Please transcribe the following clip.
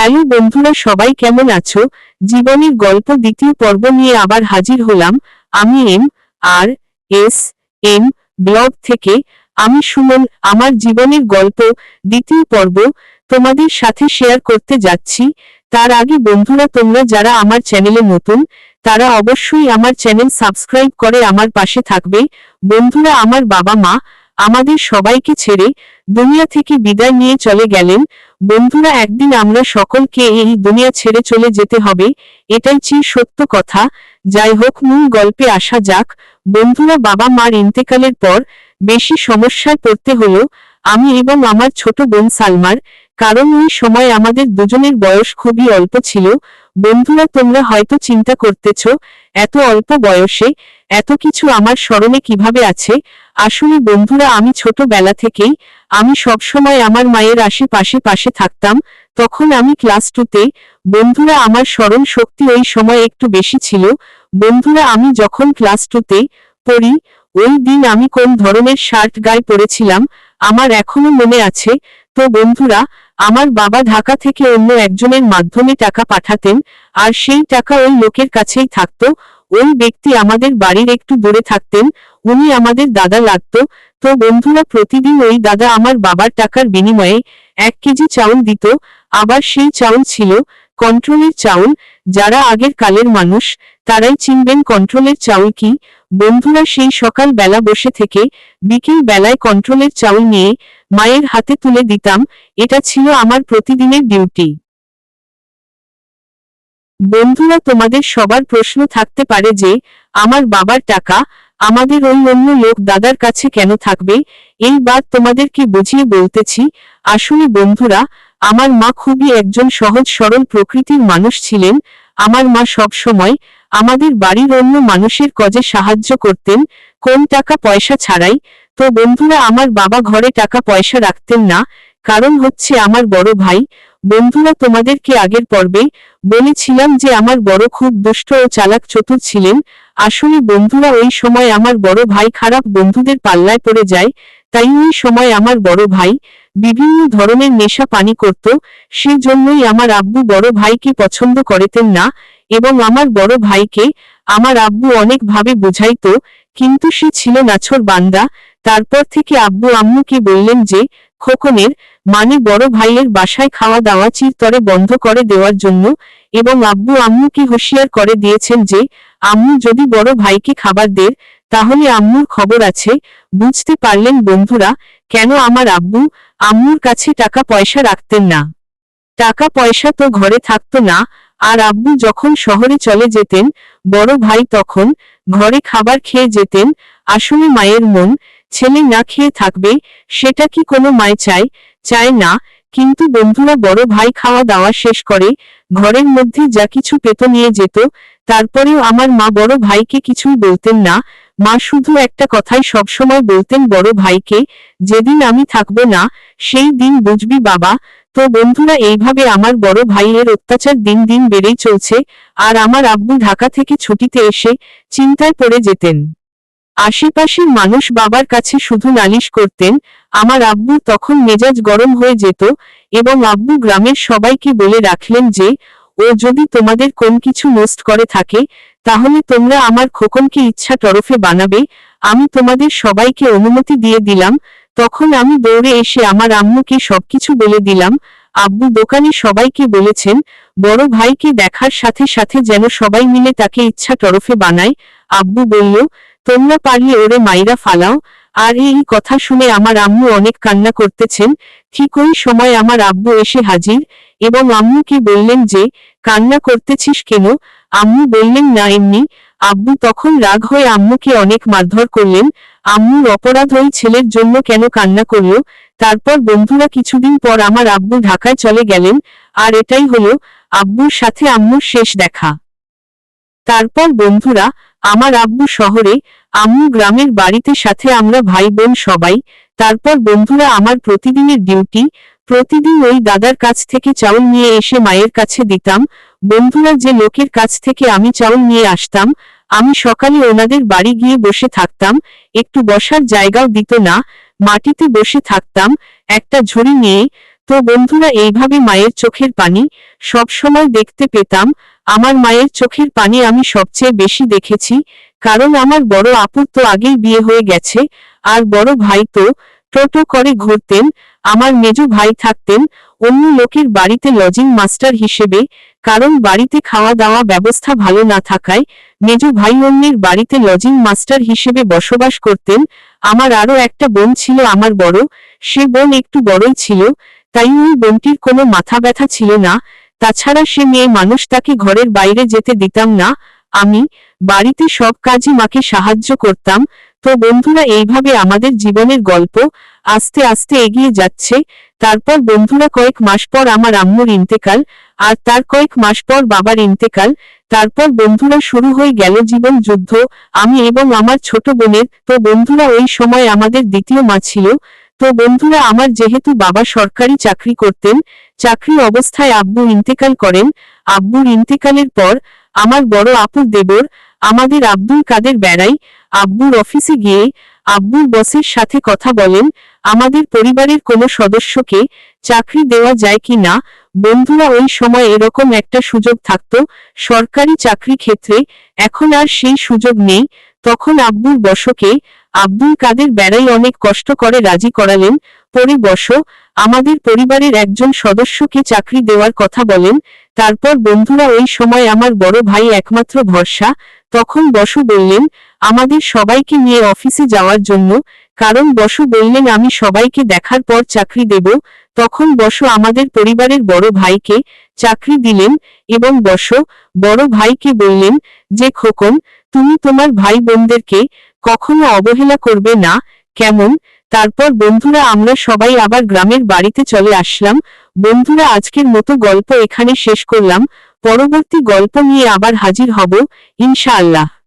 Hello বন্ধুরা, সবাই কেমন আছো? জীবনের গল্প দ্বিতীয় পর্ব নিয়ে আবার হাজির হলাম। আমি M, R, S, M blog থেকে। আমি সুমন, আমার জীবনের গল্প দ্বিতীয় পর্ব তোমাদের সাথে শেয়ার করতে যাচ্ছি। তার আগে বন্ধুরা, তোমরা যারা আমার চ্যানেলে নতুন, তারা অবশ্যই আমার চ্যানেল সাবস্ক্রাইব করে আমার পাশে থাকবে। বন্ধুরা, আমার বাবা মা আমাদের সবাইকে ছেড়ে দুনিয়া থেকে বিদায় নিয়ে চলে গেলেন। বন্ধুরা, একদিন আমরা সকলকে এই দুনিয়া ছেড়ে চলে যেতে হবে, এটাই চির সত্য কথা। যাই হোক, মূল গল্পে আসা যাক। বন্ধুরা, বাবা মার ইন্তেকালের পর বেশি সমস্যায় পড়তে হলো আমি এবং আমার ছোট বোন সালমার, কারণ ওই সময় আমাদের দুজনের বয়স খুবই অল্প ছিল। বন্ধুরা, তোমরা হয়তো চিন্তা করতেছ, এত অল্প বয়সে এত কিছু আমার স্মরণে কীভাবে আছে? আসলে বন্ধুরা, আমি ছোটবেলা থেকেই আমি সবসময় আমার মায়ের আশেপাশে পাশে থাকতাম। তখন আমি ক্লাস টুতে, বন্ধুরা, আমার স্মরণ শক্তি ওই সময় একটু বেশি ছিল। বন্ধুরা, আমি যখন ক্লাস টুতে পড়ি, ওই দিন আমি কোন ধরনের শার্ট গায়ে পরেছিলাম, আমার এখনও মনে আছে। তো বন্ধুরা আমার বাবা ঢাকা থেকে অন্য একজনের মাধ্যমে টাকা পাঠাতেন, আর সেই টাকা ওই লোকের কাছেই থাকতো। ওই ব্যক্তি আমাদের বাড়ির একটু দূরে থাকতেন, উনি আমাদের দাদা লাগতো। তো বন্ধুরা, প্রতিদিন ওই দাদা আমার বাবার টাকার বিনিময়ে এক কেজি চাউল দিত। আবার সেই চাউল ছিল কন্ট্রোলের চাউল, যারা আগের কালের মানুষ। তারাই চিনবেন কন্ট্রোলের চাউল কি। বন্ধুরা সেই সকাল বেলা বসে থেকে বিকেল বেলায় কন্ট্রোলের চাউল নিয়ে মায়ের হাতে তুলে দিতাম, এটা ছিল আমার প্রতিদিনের ডিউটি বন্ধুরা তোমাদের সবার প্রশ্ন থাকতে পারে যে, আমার বাবার টাকা আমাদের ওই অন্য লোক দাদার কাছে কেন থাকবে? এই বাদ তোমাদেরকে বুঝিয়ে বলতেছি, আসলে বন্ধুরা, আমার মা খুবই একজন সহজ সরল প্রকৃতির মানুষ ছিলেন, আমার মা সব সময় আমাদের বাড়ির অন্য মানুষের কজে সাহায্য করতেন কোন টাকা পয়সা ছাড়াই। তো বন্ধুরা, আমার বাবা ঘরে টাকা পয়সা রাখতেন না, কারণ হচ্ছে আমার বড় ভাই। বন্ধুরা, তোমাদেরকে আগের পর্বে বলেছিলাম যে আমার বড় খুব দুষ্ট ও চালাক চতুর ছিলেন। আসলে বন্ধুরা, ওই সময় আমার বড় ভাই খারাপ বন্ধুদের পাল্লায় পড়ে যায়, তাই ওই সময় আমার বড় ভাই বিভিন্ন ধরনের নেশা পানি করত, সেজন্যই আমার আব্বু বড় ভাইকে পছন্দ করেতেন না। এবং আমার বড় ভাইকে আমার আব্বু অনেকভাবে বুঝাইতো, কিন্তু সে ছিল নাছর বান্দা। তারপর থেকে আব্বু আম্মুকে বললেন যে, খোকনের মানে বড় ভাইয়ের বাসায় খাওয়া দাওয়া চিরতরে বন্ধ করে দেওয়ার জন্য এবং আব্বু আম্মুকে হুঁশিয়ার করে দিয়েছেন যে, আম্মু যদি বড় ভাইকে খাবার দের তাহলে আম্মুর খবর আছে। বুঝতে পারলেন বন্ধুরা, কেন আমার আব্বু আম্মুর কাছে টাকা পয়সা রাখতেন না? টাকা পয়সা তো ঘরে থাকতো না আর আব্বু যখন শহরে চলে যেতেন, বড় ভাই তখন ঘরে খাবার খেয়ে যেতেন, আসলে মায়ের মন ছেলে না খেয়ে থাকবে, সেটা কি কোনো মায় চায়? চায় না, কিন্তু বন্ধুরা বড় ভাই খাওয়া দাওয়া শেষ করে, ঘরের মধ্যে যা কিছু পেত নিয়ে যেত, তারপরেও আমার মা বড় ভাইকে কিছুই বলতেন না, মা শুধু একটা কথাই সবসময় বলতেন বড় ভাইকে, যেদিন আমি থাকব না, সেই দিন বুঝবি বাবা তো বন্ধুরা, এইভাবে আমার বড় ভাইয়ের অত্যাচার দিন দিন বেড়েই চলছে। আর আমার আব্বু ঢাকা থেকে ছুটিতে এসে চিন্তায় পড়ে যেতেন। আশেপাশের মানুষ বাবার কাছে শুধু নালিশ করতেন, আমার আব্বু তখন মেজাজ গরম হয়ে যেত এবং আব্বু গ্রামের সবাইকে বলে রাখলেন যে, ও যদি তোমাদের কোন কিছু নষ্ট করে থাকে, তাহলে তোমরা আমার খোকনকে ইচ্ছা তরফে বানাবে। আমি তোমাদের সবাইকে অনুমতি দিয়ে দিলাম তখন আমি দৌড়ে এসে আমার আম্মুকে সবকিছু বলে দিলাম। আব্বু দোকানে সবাইকে বলেছেন, বড় ভাইকে দেখার সাথে সাথে যেন সবাই মিলে তাকে ইচ্ছা তরফে বানায়। আব্বু বলল, তোমরা পারলে ওরে মাইরা ফালাও। আর এই কথা শুনে আমার আম্মু অনেক কান্না করতেছেন। ঠিক ওই সময় আমার আব্বু এসে হাজির এবং আম্মুকে বললেন যে, কান্না করতেছিস কেন? আম্মু বললেন, না, এমনি। আব্বু তখন রাগ হয়ে আম্মুকে অনেক মারধর করলেন। আম্মুর অপরাধ ওই ছেলের জন্য কেন কান্না করল? তারপর বন্ধুরা কিছুদিন পর আমার আব্বু ঢাকায় চলে গেলেন। আর এটাই হলো আব্বুর সাথে আম্মুর শেষ দেখা। তারপর বন্ধুরা, আমার আব্বু শহরে, আম্মু গ্রামের বাড়িতে সাথে আমরা ভাই বোন সবাই। তারপর বন্ধুরা, আমার প্রতিদিনের ডিউটি। প্রতিদিন ওই দাদার কাছ থেকে চাউল নিয়ে এসে মায়ের কাছে দিতাম। বন্ধুরা, যে লোকের কাছ থেকে আমি চাউল নিয়ে আসতাম, আমি সকালে ওনাদের বাড়ি গিয়ে বসে থাকতাম। একটু বসার জায়গাও দিত না, মাটিতে বসে থাকতাম। একটা ঝুড়ি নিয়ে, তো বন্ধুরা, এইভাবে মায়ের চোখের পানি সব সময় দেখতে পেতাম। আমার মায়ের চোখের পানি আমি সবচেয়ে বেশি দেখেছি, কারণ আমার বড় আপুর তো আগেই বিয়ে হয়ে গেছে, আর বড় ভাই তো টোটো করে ঘুরতেন, আমার মেজু ভাই থাকতেন, অন্য লোকের বাড়িতে লজিং মাস্টার হিসেবে, কারণ বাড়িতে খাওয়া দাওয়া ব্যবস্থা ভালো না থাকায়, মেজু ভাই অন্যের বাড়িতে লজিং মাস্টার হিসেবে বসবাস করতেন, আমার আরও একটা বোন ছিল আমার বড়, সে বোন একটু বড়ই ছিল, তাই ওই বোনটির কোনো মাথা ব্যথা ছিল না, তাছাড়া সে মেয়ে মানুষ তাকে ঘরের বাইরে যেতে দিতাম না, আমি, বাড়িতে সব কাজই মাকে সাহায্য করতাম তো বন্ধুরা, এইভাবে আমাদের জীবনের গল্প আস্তে আস্তে এগিয়ে যাচ্ছে। তারপর বন্ধুরা, কয়েক মাস পর আমার আম্মুর ইন্তেকাল আর তার কয়েক মাস পর বাবার ইন্তেকাল। তারপর বন্ধুরা, শুরু হয়ে গেল জীবন যুদ্ধ। আমি এবং আমার ছোট বোনের, তো বন্ধুরা, ওই সময় আমাদের দ্বিতীয় মা ছিল। তো বন্ধুরা, আমার যেহেতু বাবা সরকারি চাকরি করতেন, চাকরি অবস্থায় আব্বু ইন্তেকাল করেন। আব্বুর ইন্তেকালের পর আমার বড় আপুর দেবর আমাদের আব্দুল কাদের বেড়াই আব্বুর অফিসে গিয়ে আব্বুর বসের সাথে কথা বলেন, আমাদের পরিবারের কোনো সদস্যকে চাকরি দেওয়া যায় কি না? বন্ধুরা ওই সময় এরকম একটা সুযোগ থাকত। সরকারি চাকরি ক্ষেত্রে এখন আর সেই সুযোগ নেই। তখন আব্বুর বসকে আব্দুল কাদের বেড়াই অনেক কষ্ট করে রাজি করালেন, পরে বস, আমাদের পরিবারের একজন সদস্যকে চাকরি দেওয়ার কথা বলেন, তারপর বন্ধুরা ওই সময় আমার বড় ভাই একমাত্র ভরসা, তখন বসু বললেন, আমাদের সবাইকে নিয়ে অফিসে যাওয়ার জন্য, কারণ বসু বললেন আমি সবাইকে দেখার পর চাকরি দেব, তখন বসু আমাদের পরিবারের বড় ভাইকে চাকরি দিলেন এবং বস বড় ভাইকে বললেন যে খোকন, তুমি তোমার ভাই বোনদেরকে কখনো অবহেলা করবে না। কেমন? তারপর, বন্ধুরা, আমরা সবাই আবার গ্রামের বাড়িতে চলে আসলাম। বন্ধুরা, আজকের মতো গল্প এখানে শেষ করলাম। পরবর্তী গল্প নিয়ে আবার হাজির হব। ইনশাআল্লাহ।